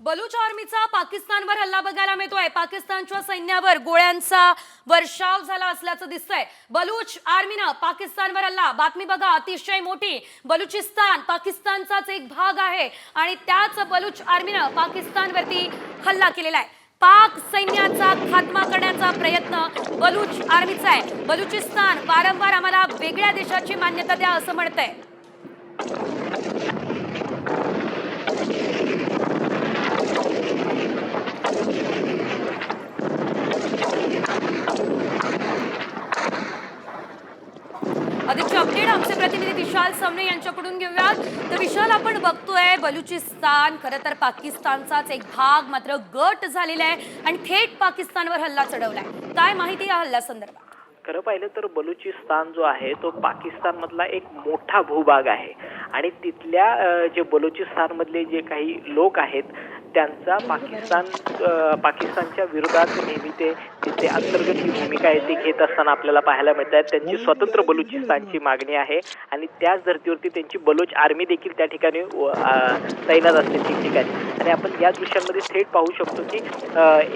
बलूच आर्मीचा पाकिस्तानवर हल्ला बघायला मिळतोय. पाकिस्तानच्या सैन्यावर गोळ्यांचा वर्षाव झाला असल्याचं दिसतंय. बलूच आर्मीनं पाकिस्तानवर हल्ला. बातमी बघा अतिशय मोठी. बलुचिस्तान पाकिस्तानचाच एक भाग आहे आणि त्याच बलूच आर्मीनं पाकिस्तानवरती हल्ला केलेला आहे. पाक सैन्याचा खात्मा करण्याचा प्रयत्न बलूच आर्मीचा आहे. बलुचिस्तान वारंवार आम्हाला वेगळ्या देशाची मान्यता द्या असं म्हणतंय. प्रतिनिधी विशाल समने यांच्याकडून घेऊयात. तर विशाल आपण बघतोय बलुचिस्तान खरं तर पाकिस्तानचाच एक भाग मात्र गट झालेला आहे आणि थेट पाकिस्तानवर हल्ला चढवलाय. काय माहिती या हल्ल्या संदर्भात? खरं पाहिलं तर बलुचिस्तान जो आहे तो पाकिस्तानमधला एक मोठा भूभाग आहे. आणि तिथल्या जे बलुचिस्तानमधले जे काही लोक आहेत त्यांचा पाकिस्तान पाकिस्तानच्या विरोधात नेहमी ते तिथे अंतर्गत जी भूमिका आहे ती घेत असताना आपल्याला पाहायला मिळत आहेत त्यांची स्वतंत्र बलुचिस्तानची मागणी आहे आणि त्याच धर्तीवरती त्यांची बलोच आर्मी देखील त्या ठिकाणी तैनात असते ठिकठिकाणी आणि आपण या दृश्यांमध्ये थेट पाहू शकतो की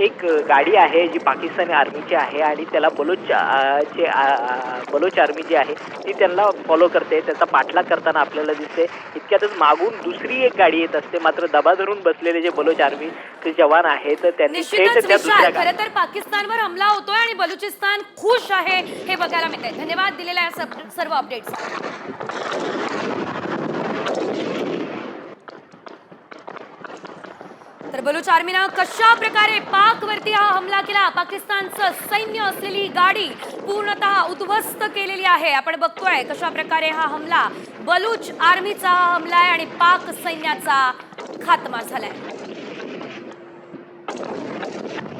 एक गाडी आहे जी पाकिस्तानी आर्मीची आहे आणि त्याला बलोच जे बलोच आर्मी जी आहे ती त्यांना फॉलो करते. त्याचा पाठलाग करताना आपल्याला दिसते. इतक्यातच मागून दुसरी एक गाडी येत असते. मात्र दबा धरून बसलेले जे बलोच आर्मीचे जवान आहेत त्यांनी थेट निश्चितच त्या विशाल दुसऱ्या खरं तर पाकिस्तानवर हमला होतोय आणि बलुचिस्तान खुश आहे हे बघायला मिळतंय. धन्यवाद दिलेल्या सर्व अपडेट्स तर बलूच आर्मीनं कशा प्रकारे पाकवरती हा हमला केला? पाकिस्तानचं सैन्य असलेली गाडी पूर्णतः उद्ध्वस्त केलेली आहे. आपण बघतोय कशा प्रकारे हा हमला बलूच आर्मीचा हा हमला आहे आणि पाक सैन्याचा खात्मा झालाय. ハハハハ!